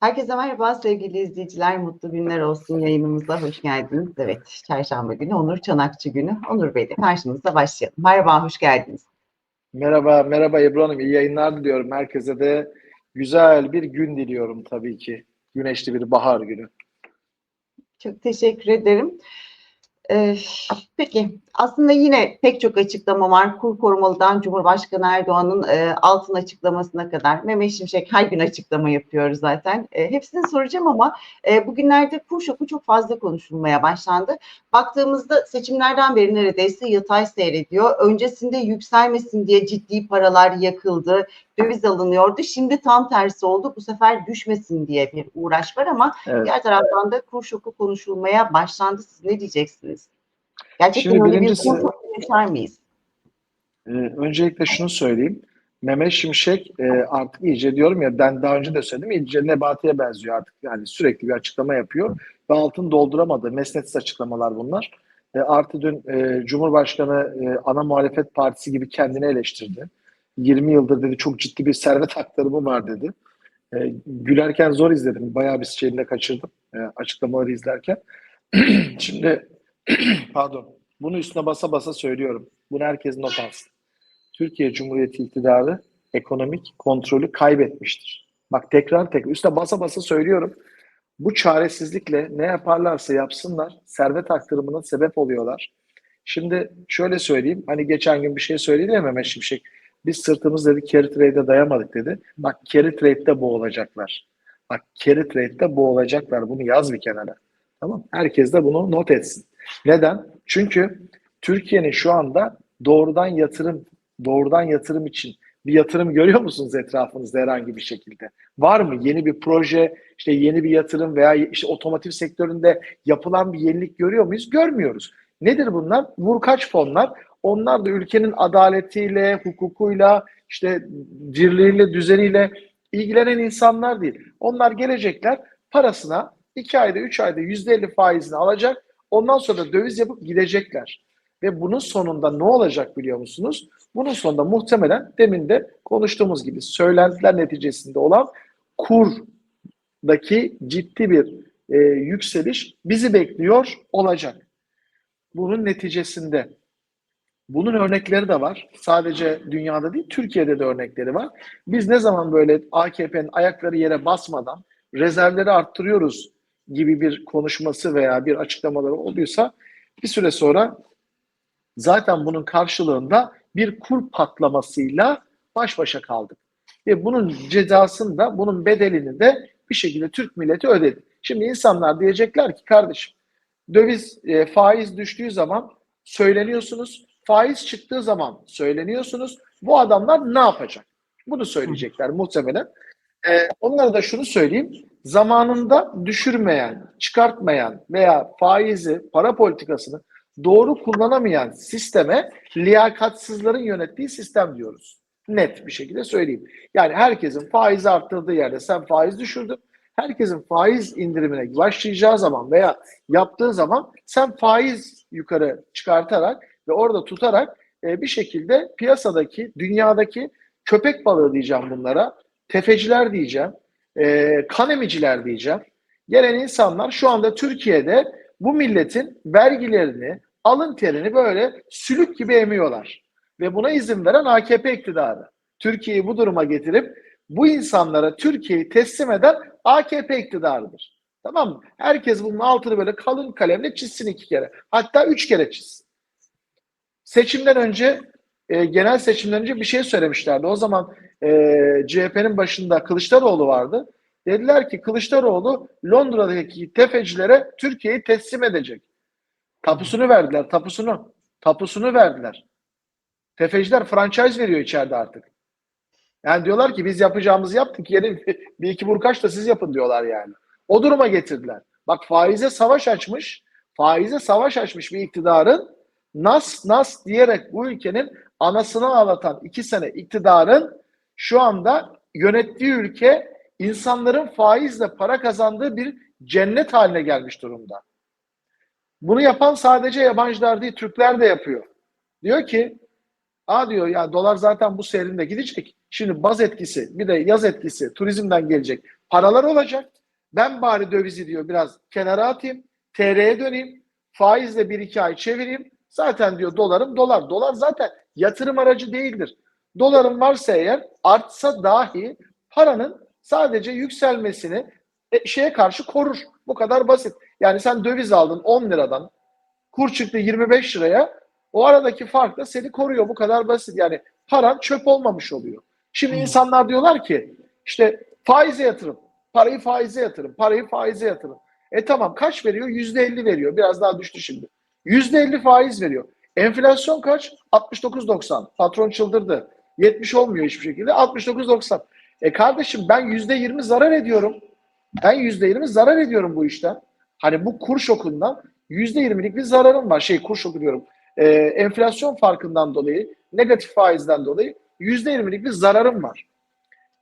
Herkese merhaba sevgili izleyiciler. Mutlu günler olsun yayınımıza hoş geldiniz. Evet, çarşamba günü Onur Çanakçı günü. Onur Bey'le karşınızda başlayalım. Merhaba, hoş geldiniz. Merhaba, merhaba Ebru Hanım. İyi yayınlar diliyorum. Herkese de güzel bir gün diliyorum tabii ki. Güneşli bir bahar günü. Çok teşekkür ederim. Ee, peki, aslında yine pek çok açıklama var. Kur korumalıdan Cumhurbaşkanı Erdoğan'ın e, altın açıklamasına kadar. Mehmet Şimşek her gün açıklama yapıyor zaten. E, hepsini soracağım ama e, bugünlerde kur şoku çok fazla konuşulmaya başlandı. Baktığımızda seçimlerden beri neredeyse yatay seyrediyor. Öncesinde yükselmesin diye ciddi paralar yakıldı, döviz alınıyordu. Şimdi tam tersi oldu. Bu sefer düşmesin diye bir uğraş var ama Evet. diğer taraftan da kur şoku konuşulmaya başlandı. Siz ne diyeceksiniz? Gerçekten Şimdi öyle bir birincisi- kur şoku yaşar mıyız? Ee, öncelikle şunu söyleyeyim. Mehmet Şimşek e, artık iyice diyorum ya ben daha önce de söyledim iyice Nebati'ye benziyor artık. Yani sürekli bir açıklama yapıyor ve altın dolduramadı. Mesnetsiz açıklamalar bunlar. E, artı dün e, Cumhurbaşkanı e, ana muhalefet partisi gibi kendini eleştirdi. 20 yıldır dedi çok ciddi bir servet aktarımı var dedi. E, gülerken zor izledim. Bayağı bir şeyini de kaçırdım e, açıklamaları izlerken. Şimdi pardon. Bunu üstüne basa basa söylüyorum. Bunu herkes not alsın. Türkiye Cumhuriyeti iktidarı ekonomik kontrolü kaybetmiştir. Bak tekrar tekrar üstüne basa basa söylüyorum. Bu çaresizlikle ne yaparlarsa yapsınlar servet aktarımına sebep oluyorlar. Şimdi şöyle söyleyeyim. Hani geçen gün bir şey söyledi ya Mehmet Şimşek. Biz sırtımız dedi carry trade'e dayamadık dedi. Bak carry trade'de boğulacaklar. Bak carry trade'de boğulacaklar. Bunu yaz bir kenara. Tamam Herkes de bunu not etsin. Neden? Çünkü Türkiye'nin şu anda doğrudan yatırım doğrudan yatırım için bir yatırım görüyor musunuz etrafınızda herhangi bir şekilde? Var mı yeni bir proje, işte yeni bir yatırım veya işte otomotiv sektöründe yapılan bir yenilik görüyor muyuz? Görmüyoruz. Nedir bunlar? Vurkaç fonlar. Onlar da ülkenin adaletiyle, hukukuyla, işte dirliğiyle, düzeniyle ilgilenen insanlar değil. Onlar gelecekler parasına 2 ayda 3 ayda %50 faizini alacak. Ondan sonra döviz yapıp gidecekler. Ve bunun sonunda ne olacak biliyor musunuz? Bunun sonunda muhtemelen demin de konuştuğumuz gibi söylentiler neticesinde olan kurdaki ciddi bir e, yükseliş bizi bekliyor olacak. Bunun neticesinde bunun örnekleri de var. Sadece dünyada değil, Türkiye'de de örnekleri var. Biz ne zaman böyle AKP'nin ayakları yere basmadan rezervleri arttırıyoruz gibi bir konuşması veya bir açıklamaları olduysa bir süre sonra zaten bunun karşılığında bir kur patlamasıyla baş başa kaldık. Ve bunun cezasını da, bunun bedelini de bir şekilde Türk milleti ödedi. Şimdi insanlar diyecekler ki kardeşim döviz e, faiz düştüğü zaman söyleniyorsunuz, faiz çıktığı zaman söyleniyorsunuz. Bu adamlar ne yapacak? Bunu söyleyecekler muhtemelen. E, onlara da şunu söyleyeyim. Zamanında düşürmeyen, çıkartmayan veya faizi, para politikasını doğru kullanamayan sisteme liyakatsızların yönettiği sistem diyoruz. Net bir şekilde söyleyeyim. Yani herkesin faizi arttırdığı yerde sen faiz düşürdün. Herkesin faiz indirimine başlayacağı zaman veya yaptığı zaman sen faiz yukarı çıkartarak ve orada tutarak e, bir şekilde piyasadaki, dünyadaki köpek balığı diyeceğim bunlara, tefeciler diyeceğim, e, kan diyeceğim. Gelen insanlar şu anda Türkiye'de bu milletin vergilerini, alın terini böyle sülük gibi emiyorlar. Ve buna izin veren AKP iktidarı. Türkiye'yi bu duruma getirip bu insanlara Türkiye'yi teslim eden AKP iktidarıdır. Tamam mı? Herkes bunun altını böyle kalın kalemle çizsin iki kere. Hatta üç kere çizsin. Seçimden önce, e, genel seçimden önce bir şey söylemişlerdi. O zaman e, CHP'nin başında Kılıçdaroğlu vardı. Dediler ki Kılıçdaroğlu Londra'daki tefecilere Türkiye'yi teslim edecek. Tapusunu verdiler, tapusunu. Tapusunu verdiler. Tefeciler franchise veriyor içeride artık. Yani diyorlar ki biz yapacağımızı yaptık. Yeni bir iki burkaç da siz yapın diyorlar yani. O duruma getirdiler. Bak faize savaş açmış, faize savaş açmış bir iktidarın nas nas diyerek bu ülkenin anasını ağlatan iki sene iktidarın şu anda yönettiği ülke insanların faizle para kazandığı bir cennet haline gelmiş durumda. Bunu yapan sadece yabancılar değil, Türkler de yapıyor. Diyor ki Aa diyor ya dolar zaten bu seyrinde gidecek. Şimdi baz etkisi bir de yaz etkisi turizmden gelecek paralar olacak. Ben bari dövizi diyor biraz kenara atayım. TL'ye döneyim. Faizle bir iki ay çevireyim. Zaten diyor dolarım dolar. Dolar zaten yatırım aracı değildir. Dolarım varsa eğer artsa dahi paranın sadece yükselmesini e, şeye karşı korur. Bu kadar basit. Yani sen döviz aldın 10 liradan kur çıktı 25 liraya o aradaki fark da seni koruyor. Bu kadar basit. Yani paran çöp olmamış oluyor. Şimdi Hmm. insanlar diyorlar ki işte faize yatırın. Parayı faize yatırın. Parayı faize yatırın. E tamam kaç veriyor? %50 veriyor. Biraz daha düştü şimdi. %50 faiz veriyor. Enflasyon kaç? 69.90. Patron çıldırdı. 70 olmuyor hiçbir şekilde. 69.90. E kardeşim ben %20 zarar ediyorum. Ben %20 zarar ediyorum bu işten. Hani bu kur şokundan %20'lik bir zararım var. Şey kur şoku diyorum. E, enflasyon farkından dolayı, negatif faizden dolayı %20'lik bir zararım var.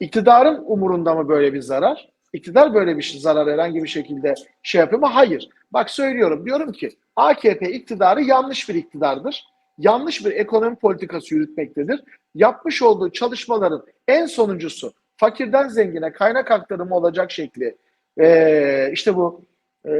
İktidarın umurunda mı böyle bir zarar? İktidar böyle bir şey, zarar herhangi bir şekilde şey yapıyor mu? Hayır. Bak söylüyorum diyorum ki AKP iktidarı yanlış bir iktidardır. Yanlış bir ekonomi politikası yürütmektedir. Yapmış olduğu çalışmaların en sonuncusu fakirden zengine kaynak aktarımı olacak şekli ee, işte bu e,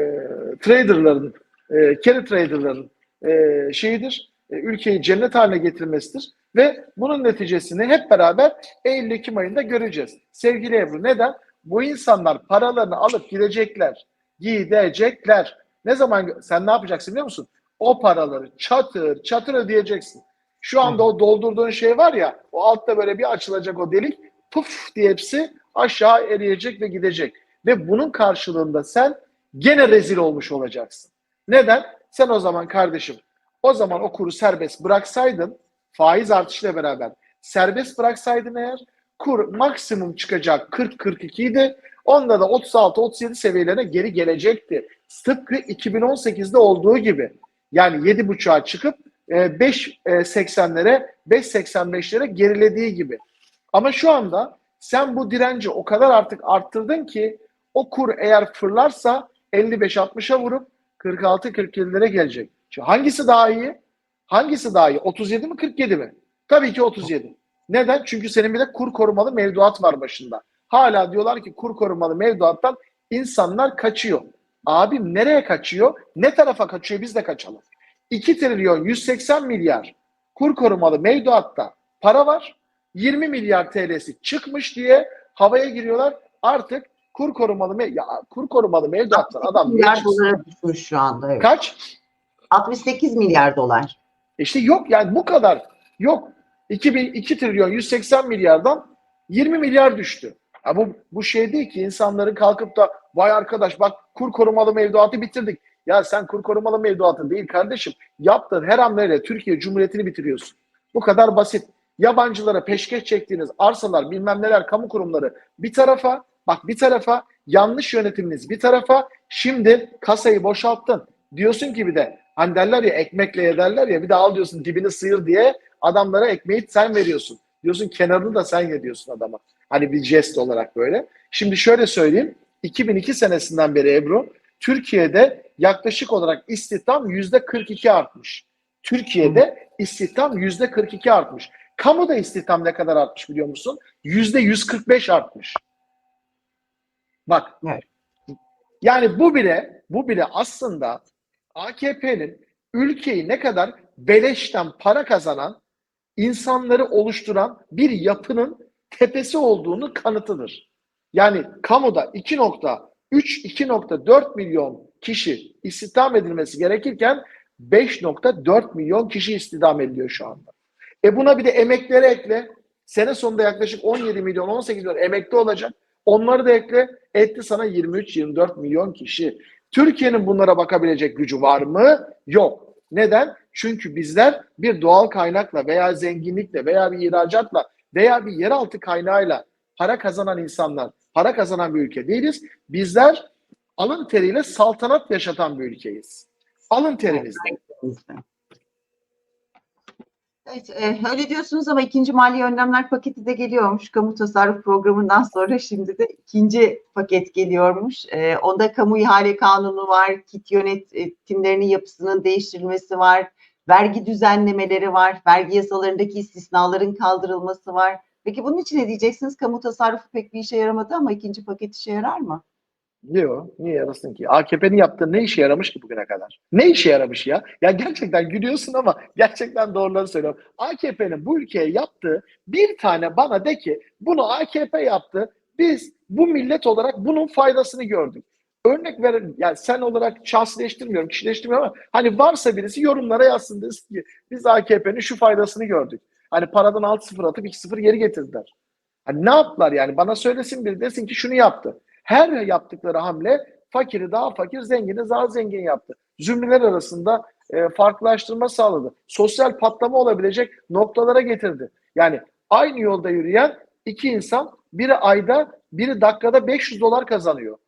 traderların, e, carry traderların e, şeyidir, e, ülkeyi cennet haline getirmesidir. Ve bunun neticesini hep beraber Eylül-Ekim ayında göreceğiz. Sevgili Ebru neden? Bu insanlar paralarını alıp gidecekler, gidecekler. Ne zaman sen ne yapacaksın biliyor musun? O paraları çatır çatır ödeyeceksin. Şu anda o doldurduğun şey var ya, o altta böyle bir açılacak o delik, puf diye hepsi aşağı eriyecek ve gidecek. Ve bunun karşılığında sen gene rezil olmuş olacaksın. Neden? Sen o zaman kardeşim, o zaman o kuru serbest bıraksaydın, faiz artışıyla beraber serbest bıraksaydın eğer, kur maksimum çıkacak 40-42 idi. Onda da 36-37 seviyelerine geri gelecekti. Tıpkı 2018'de olduğu gibi. Yani 7.5'a çıkıp 5.80'lere, 5.85'lere gerilediği gibi. Ama şu anda sen bu direnci o kadar artık arttırdın ki o kur eğer fırlarsa 55-60'a vurup 46-47'lere gelecek. Şimdi hangisi daha iyi? Hangisi daha iyi? 37 mi 47 mi? Tabii ki 37. Neden? Çünkü senin bir de kur korumalı mevduat var başında. Hala diyorlar ki kur korumalı mevduattan insanlar kaçıyor. Abim nereye kaçıyor? Ne tarafa kaçıyor? Biz de kaçalım. 2 trilyon 180 milyar kur korumalı mevduatta para var. 20 milyar TL'si çıkmış diye havaya giriyorlar. Artık kur korumalı mev ya, kur korumalı mevduattan adam milyar dolara düşmüş şu anda. Evet. kaç? 68 milyar dolar. İşte yok yani bu kadar. Yok. 2000, 2 trilyon 180 milyardan 20 milyar düştü. Ya bu, bu şey değil ki insanların kalkıp da vay arkadaş bak kur korumalı mevduatı bitirdik. Ya sen kur korumalı mevduatı değil kardeşim. Yaptığın her hamleyle Türkiye Cumhuriyeti'ni bitiriyorsun. Bu kadar basit. Yabancılara peşkeş çektiğiniz arsalar bilmem neler kamu kurumları bir tarafa bak bir tarafa yanlış yönetiminiz bir tarafa şimdi kasayı boşalttın. Diyorsun ki bir de hani derler ya ekmekle yederler ya bir de al diyorsun dibini sıyır diye adamlara ekmeği sen veriyorsun. Diyorsun kenarını da sen ye adama. Hani bir jest olarak böyle. Şimdi şöyle söyleyeyim. 2002 senesinden beri Ebru Türkiye'de yaklaşık olarak istihdam yüzde 42 artmış. Türkiye'de istihdam yüzde 42 artmış. Kamuda istihdam ne kadar artmış biliyor musun? Yüzde 145 artmış. Bak. Evet. Yani bu bile bu bile aslında AKP'nin ülkeyi ne kadar beleşten para kazanan insanları oluşturan bir yapının tepesi olduğunu kanıtıdır. Yani kamuda 2.3 2.4 milyon kişi istihdam edilmesi gerekirken 5.4 milyon kişi istihdam ediliyor şu anda. E buna bir de emekleri ekle. Sene sonunda yaklaşık 17 milyon 18 milyon emekli olacak. Onları da ekle. Etti sana 23-24 milyon kişi. Türkiye'nin bunlara bakabilecek gücü var mı? Yok. Neden? Çünkü bizler bir doğal kaynakla veya zenginlikle veya bir ihracatla veya bir yeraltı kaynağıyla para kazanan insanlar, para kazanan bir ülke değiliz. Bizler alın teriyle saltanat yaşatan bir ülkeyiz. Alın terimizle. Evet, e, öyle diyorsunuz ama ikinci mali önlemler paketi de geliyormuş. Kamu tasarruf programından sonra şimdi de ikinci paket geliyormuş. E, onda kamu ihale kanunu var, kit yönetimlerinin yapısının değiştirilmesi var, vergi düzenlemeleri var, vergi yasalarındaki istisnaların kaldırılması var. Peki bunun için ne diyeceksiniz? Kamu tasarrufu pek bir işe yaramadı ama ikinci paket işe yarar mı? Yok. Niye yarasın ki? AKP'nin yaptığı ne işe yaramış ki bugüne kadar? Ne işe yaramış ya? Ya gerçekten gülüyorsun ama gerçekten doğruları söylüyorum. AKP'nin bu ülkeye yaptığı bir tane bana de ki bunu AKP yaptı. Biz bu millet olarak bunun faydasını gördük. Örnek verin. Yani sen olarak şahsileştirmiyorum, kişileştirmiyorum ama hani varsa birisi yorumlara yazsın desin ki biz AKP'nin şu faydasını gördük. Hani paradan 6-0 atıp 2-0 geri getirdiler. Hani ne yaptılar yani? Bana söylesin biri desin ki şunu yaptı. Her yaptıkları hamle fakiri daha fakir, zengini daha zengin yaptı. Zümreler arasında e, farklılaştırma sağladı. Sosyal patlama olabilecek noktalara getirdi. Yani aynı yolda yürüyen iki insan biri ayda, biri dakikada 500 dolar kazanıyor.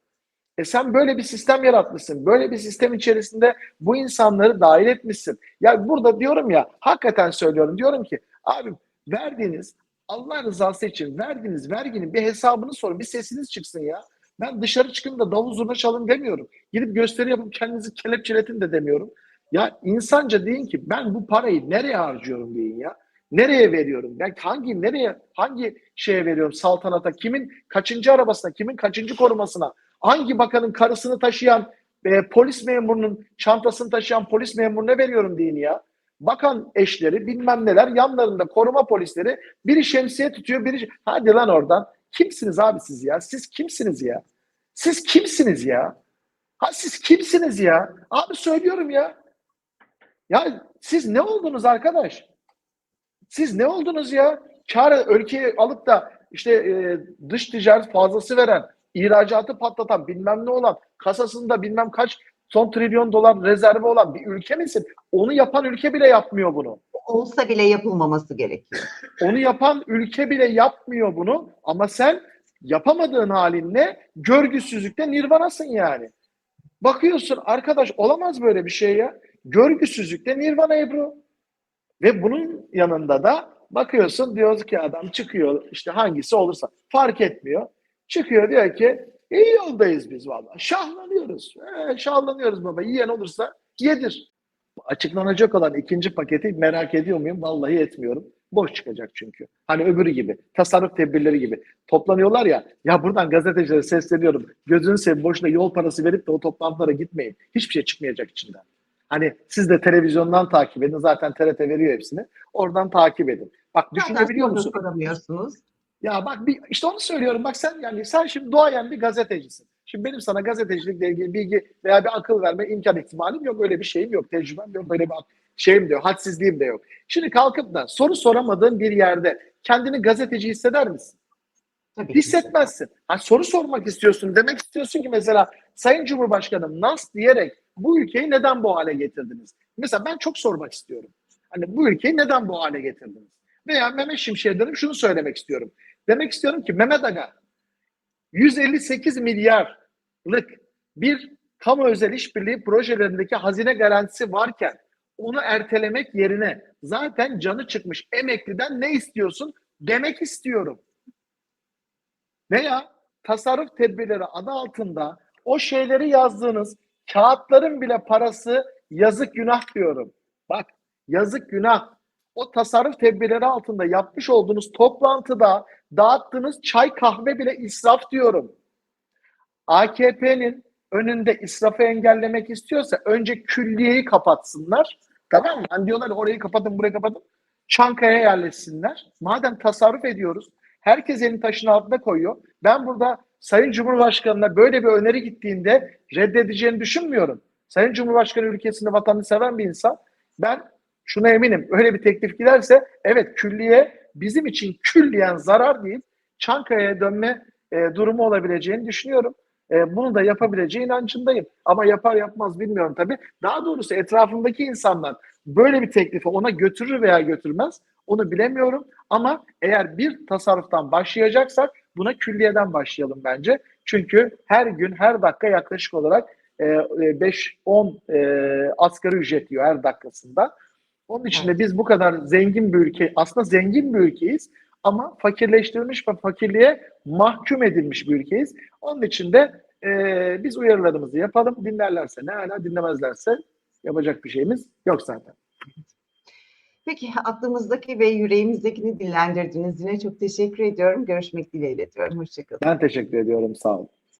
E sen böyle bir sistem yaratmışsın. Böyle bir sistem içerisinde bu insanları dahil etmişsin. Ya burada diyorum ya, hakikaten söylüyorum. Diyorum ki abi verdiğiniz Allah rızası için verdiğiniz verginin bir hesabını sorun. Bir sesiniz çıksın ya. Ben dışarı çıkın da davul zurna çalın demiyorum. Gidip gösteri yapıp kendinizi kelepçeletin de demiyorum. Ya insanca deyin ki ben bu parayı nereye harcıyorum deyin ya. Nereye veriyorum? Ben hangi nereye hangi şeye veriyorum? Saltanata kimin kaçıncı arabasına, kimin kaçıncı korumasına, hangi bakanın karısını taşıyan e, polis memurunun çantasını taşıyan polis memuruna veriyorum deyin ya. Bakan eşleri bilmem neler yanlarında koruma polisleri biri şemsiye tutuyor biri hadi lan oradan Kimsiniz abi siz ya? Siz kimsiniz ya? Siz kimsiniz ya? Ha siz kimsiniz ya? Abi söylüyorum ya. Ya siz ne oldunuz arkadaş? Siz ne oldunuz ya? Kar ülkeyi alıp da işte e, dış ticaret fazlası veren, ihracatı patlatan, bilmem ne olan, kasasında bilmem kaç son trilyon dolar rezervi olan bir ülke misin? Onu yapan ülke bile yapmıyor bunu. Olsa bile yapılmaması gerekiyor. Onu yapan ülke bile yapmıyor bunu ama sen yapamadığın halinle görgüsüzlükte nirvanasın yani. Bakıyorsun arkadaş olamaz böyle bir şey ya. Görgüsüzlükte nirvana Ebru. Ve bunun yanında da bakıyorsun diyoruz ki adam çıkıyor işte hangisi olursa fark etmiyor. Çıkıyor diyor ki iyi yoldayız biz vallahi. Şahlanıyoruz. Ee, şahlanıyoruz baba. Yiyen olursa yedir. Açıklanacak olan ikinci paketi merak ediyor muyum? Vallahi etmiyorum. Boş çıkacak çünkü. Hani öbürü gibi. Tasarruf tedbirleri gibi. Toplanıyorlar ya. Ya buradan gazetecilere sesleniyorum. Gözünü seveyim boşuna yol parası verip de o toplantılara gitmeyin. Hiçbir şey çıkmayacak içinden. Hani siz de televizyondan takip edin. Zaten TRT veriyor hepsini. Oradan takip edin. Bak düşünebiliyor musun? Ya bak bir, işte onu söylüyorum. Bak sen yani sen şimdi doğayan bir gazetecisin. Şimdi benim sana gazetecilikle ilgili bilgi veya bir akıl verme imkan ihtimalim yok. Öyle bir şeyim yok. Tecrübem yok. Böyle bir şeyim de yok. Hadsizliğim de yok. Şimdi kalkıp da soru soramadığın bir yerde kendini gazeteci hisseder misin? Tabii. Hissetmezsin. Ha, soru sormak istiyorsun. Demek istiyorsun ki mesela Sayın Cumhurbaşkanım nas diyerek bu ülkeyi neden bu hale getirdiniz? Mesela ben çok sormak istiyorum. Hani bu ülkeyi neden bu hale getirdiniz? Veya Mehmet Şimşek'e dönüp şunu söylemek istiyorum. Demek istiyorum ki Mehmet Aga 158 milyarlık bir kamu özel işbirliği projelerindeki hazine garantisi varken onu ertelemek yerine zaten canı çıkmış emekliden ne istiyorsun demek istiyorum. Veya tasarruf tedbirleri adı altında o şeyleri yazdığınız kağıtların bile parası yazık günah diyorum. Bak yazık günah. O tasarruf tedbirleri altında yapmış olduğunuz toplantıda dağıttığınız çay kahve bile israf diyorum. AKP'nin önünde israfı engellemek istiyorsa önce külliyeyi kapatsınlar. Tamam mı? Hani diyorlar orayı kapatın burayı kapatın. Çankaya yerleşsinler. Madem tasarruf ediyoruz. Herkes elini taşın altına koyuyor. Ben burada Sayın Cumhurbaşkanı'na böyle bir öneri gittiğinde reddedeceğini düşünmüyorum. Sayın Cumhurbaşkanı ülkesinde vatanını seven bir insan. Ben şuna eminim. Öyle bir teklif giderse evet külliye bizim için külliyen zarar deyip Çankaya'ya dönme e, durumu olabileceğini düşünüyorum. E, bunu da yapabileceği inancındayım. Ama yapar yapmaz bilmiyorum tabii. Daha doğrusu etrafımdaki insanlar böyle bir teklifi ona götürür veya götürmez onu bilemiyorum. Ama eğer bir tasarruftan başlayacaksak buna külliyeden başlayalım bence. Çünkü her gün her dakika yaklaşık olarak e, 5-10 e, asgari ücret diyor her dakikasında. Onun için de biz bu kadar zengin bir ülke, aslında zengin bir ülkeyiz ama fakirleştirilmiş ve fakirliğe mahkum edilmiş bir ülkeyiz. Onun için de e, biz uyarılarımızı yapalım. Dinlerlerse ne hala dinlemezlerse yapacak bir şeyimiz yok zaten. Peki aklımızdaki ve yüreğimizdekini dillendirdiniz. Yine çok teşekkür ediyorum. Görüşmek dileğiyle diyorum. Hoşçakalın. Ben teşekkür ediyorum. Sağ olun.